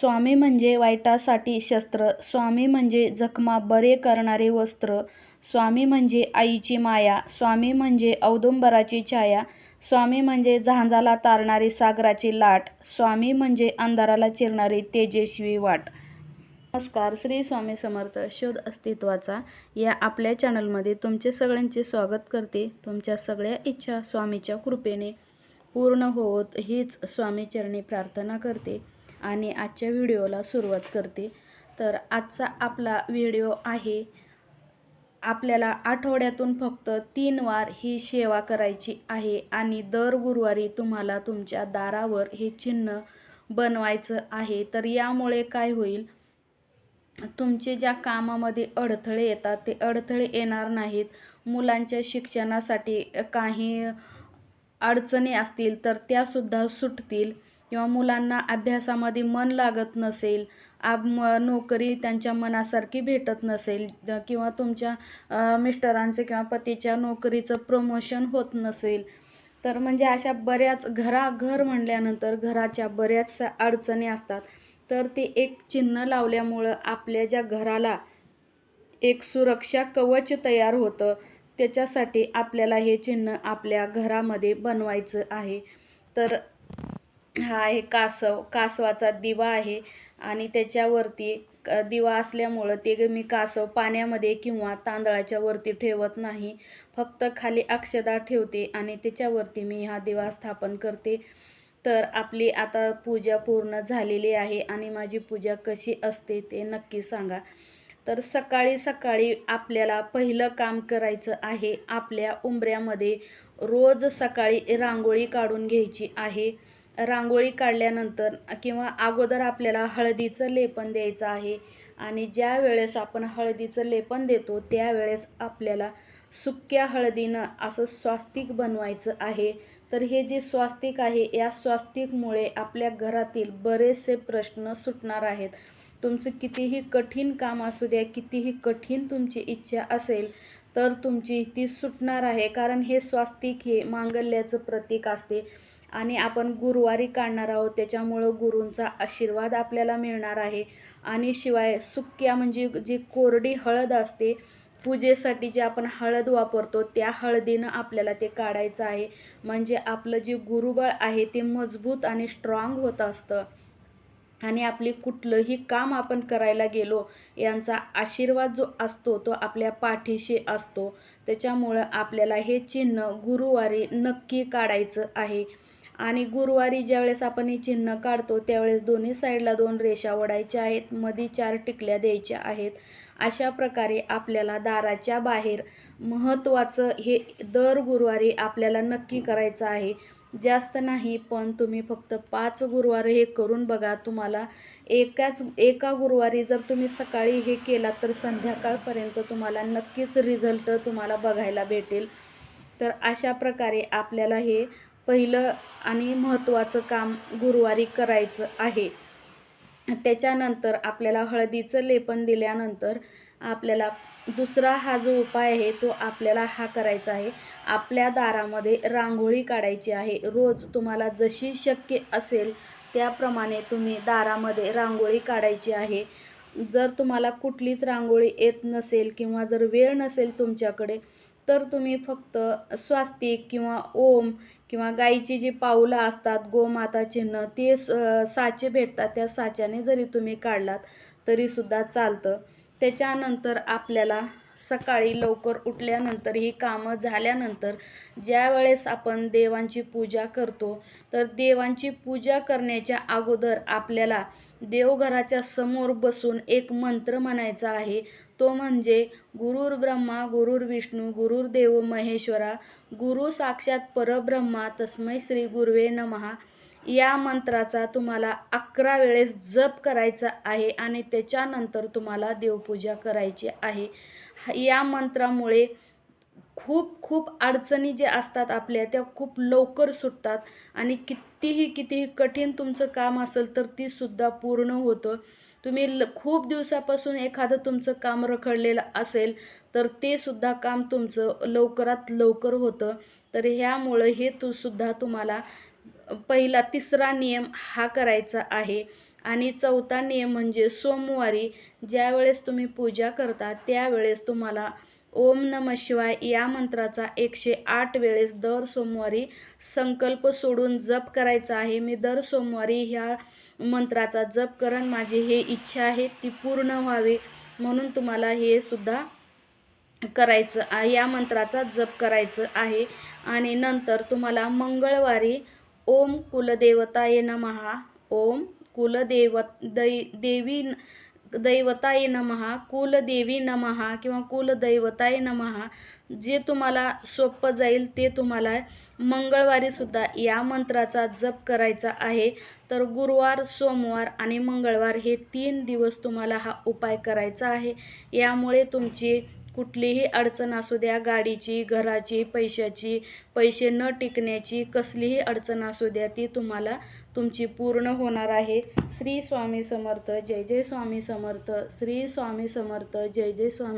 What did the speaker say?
स्वामी म्हणजे वाईटासाठी शस्त्र स्वामी म्हणजे जखमा बरे करणारे वस्त्र स्वामी म्हणजे आईची माया स्वामी म्हणजे औदुंबराची छाया स्वामी म्हणजे झांजाला तारणारी सागराची लाट स्वामी म्हणजे अंधाराला चिरणारी तेजस्वी वाट. नमस्कार श्री स्वामी समर्थ शोध अस्तित्वाचा या आपल्या चॅनलमध्ये तुमचे सगळ्यांचे स्वागत करते. तुमच्या सगळ्या इच्छा स्वामीच्या कृपेने पूर्ण होत हीच स्वामी चरणी प्रार्थना करते. आणि आजच्या व्हिडिओला सुरुवात करते. तर आजचा आपला व्हिडिओ आहे आपल्याला आठवड्यातून फक्त तीन वार ही सेवा करायची आहे आणि दर गुरुवारी तुम्हाला तुमच्या दारावर हे चिन्ह बनवायचं आहे. तर यामुळे काय होईल तुमचे ज्या कामामध्ये अडथळे येतात ते अडथळे येणार नाहीत. मुलांच्या शिक्षणासाठी काही अडचणी असतील तर त्यासुद्धा सुटतील. किंवा मुलांना अभ्यासामध्ये मन लागत नसेल आब म नोकरी त्यांच्या मनासारखी भेटत नसेल किंवा तुमच्या मिस्टरांचं किंवा पतीच्या नोकरीचं प्रमोशन होत नसेल. तर म्हणजे अशा बऱ्याच घरा घर म्हणल्यानंतर घराच्या बऱ्याचशा अडचणी असतात. तर ते एक चिन्ह लावल्यामुळं आपल्या ज्या घराला एक सुरक्षा कवच तयार होतं त्याच्यासाठी आपल्याला हे चिन्ह आपल्या घरामध्ये बनवायचं आहे. तर हा आहे कासव कासवाचा दिवा आहे आणि त्याच्यावरती क- दिवा असल्यामुळं ते मी कासव पाण्यामध्ये किंवा तांदळाच्या वरती ठेवत नाही. फक्त खाली अक्षदा ठेवते आणि त्याच्यावरती मी हा दिवा स्थापन करते. तर आपली आता पूजा पूर्ण झालेली आहे आणि माझी पूजा कशी असते ते नक्की सांगा. तर सकाळी सकाळी आपल्याला पहिलं काम करायचं आहे आपल्या उंबऱ्यामध्ये रोज सकाळी रांगोळी काढून घ्यायची आहे. रांगोळी काढल्यानंतर किंवा अगोदर आपल्याला हळदीचं लेपन द्यायचं आहे आणि ज्या वेळेस आपण हळदीचं लेपन देतो त्यावेळेस आपल्याला सुक्या हळदीनं असं स्वास्तिक बनवायचं आहे. तर हे जे स्वास्तिक आहे या स्वास्तिकमुळे आपल्या घरातील बरेचसे प्रश्न सुटणार आहेत. तुमचं कितीही कठीण काम असू द्या कितीही कठीण तुमची इच्छा असेल तर तुमची ती सुटणार आहे. कारण हे स्वास्तिक हे मांगल्याचं प्रतीक असते. आणि आपण गुरुवारी काढणार आहोत. त्याच्यामुळं गुरूंचा आशीर्वाद आपल्याला मिळणार आहे. आणि शिवाय सुक्या म्हणजे जी कोरडी हळद असते पूजेसाठी जे आपण हळद वापरतो त्या हळदीनं आपल्याला ते काढायचं आहे. म्हणजे आपलं जे गुरुबळ आहे ते मजबूत आणि स्ट्रॉंग होत असतं. आणि आपली कुठलंही काम आपण करायला गेलो यांचा आशीर्वाद जो असतो तो आपल्या पाठीशी असतो. त्याच्यामुळं आपल्याला हे चिन्ह गुरुवारी नक्की काढायचं आहे. आणि गुरुवारी ज्यावेळेस आपण हे चिन्ह काढतो त्यावेळेस दोन्ही साईडला दोन रेषा ओढायच्या आहेत. मध्ये चार टिकल्या द्यायच्या आहेत. अशा प्रकारे आपल्याला दाराच्या बाहेर महत्त्वाचं हे दर गुरुवारी आपल्याला नक्की करायचं आहे. जास्त नाही पण तुम्ही फक्त पाच गुरुवार हे करून बघा. तुम्हाला एकाच एका गुरुवारी जर तुम्ही सकाळी हे केलात तर संध्याकाळपर्यंत तुम्हाला नक्कीच रिझल्ट तुम्हाला बघायला भेटेल. तर अशा प्रकारे आपल्याला हे पहिलं आणि महत्त्वाचं काम गुरुवारी करायचं आहे. त्याच्यानंतर आपल्याला हळदीचं लेपन दिल्यानंतर आपल्याला दुसरा हा जो उपाय आहे तो आपल्याला हा करायचा आहे. आपल्या दारामध्ये रांगोळी काढायची आहे. रोज तुम्हाला जशी शक्य असेल त्याप्रमाणे तुम्ही दारामध्ये रांगोळी काढायची आहे. जर तुम्हाला कुठलीच रांगोळी येत नसेल किंवा जर वेळ नसेल तुमच्याकडे तर तुम्ही फक्त स्वास्तिक किंवा ओम किंवा गाईची जी पाऊलं असतात गोमाता चिन्ह ते स साचे भेटतात. त्या साच्याने जरी तुम्ही काढलात तरीसुद्धा चालतं. त्याच्यानंतर आपल्याला सकाळी लवकर उठल्यानंतर ही कामं झाल्यानंतर ज्या वेळेस आपण देवांची पूजा करतो तर देवांची पूजा करण्याच्या अगोदर आपल्याला देवघराच्या समोर बसून एक मंत्र म्हणायचा आहे. तो म्हणजे गुरुर ब्रह्मा गुरुर विष्णू गुरुर देव महेश्वरा गुरु साक्षात परब्रह्मा तस्मै श्री गुरुवे नमहा. या मंत्राचा तुम्हाला अकरा वेळेस जप करायचा आहे आणि त्याच्यानंतर तुम्हाला देवपूजा करायची आहे. या मंत्रामुळे खूप खूप अडचणी जे असतात आपल्या त्या खूप लवकर सुटतात आणि कितीही कितीही कठीण तुमचं काम असेल तर ती सुद्धा पूर्ण होतं. तुम्ही ल खूप दिवसापासून एखादं तुमचं काम रखडलेलं असेल तर ते सुद्धा काम तुमचं लवकरात लवकर होतं. तर ह्यामुळं हे तू सुद्धा तुम्हाला पहिला तिसरा नियम हा करायचा आहे. आणि चौथा नियम म्हणजे सोमवारी ज्यावेळेस तुम्ही पूजा करता त्यावेळेस तुम्हाला ओम नम शिवाय या मंत्राचा एकशे आठ वेळेस दर सोमवारी संकल्प सोडून जप करायचा आहे. मी दर सोमवारी ह्या मंत्राचा जप करण माझी हे इच्छा आहे ती पूर्ण व्हावी म्हणून तुम्हाला हे सुद्धा करायचं या मंत्राचा जप करायचं आहे. आणि नंतर तुम्हाला मंगळवारी ओम कुलदेवताय नमहा ओम कुलदेव दै देवी दैवताय नमहा कुलदेवी नमहा किंवा कुलदैवताय नमहा जे तुम्हाला सोपं जाईल ते तुम्हाला मंगळवारी सुद्धा या मंत्राचा जप करायचा आहे. तर गुरुवार सोमवार आणि मंगळवार हे तीन दिवस तुम्हाला हा उपाय करायचा आहे. यामुळे तुमची कुठलीही अडचण असू द्या गाडीची घराची पैशाची पैसे न टिकण्याची कसलीही अडचण असू द्या ती तुम्हाला तुमची पूर्ण होणार आहे. श्री स्वामी समर्थ जय जय स्वामी समर्थ श्री स्वामी समर्थ जय जय स्वामी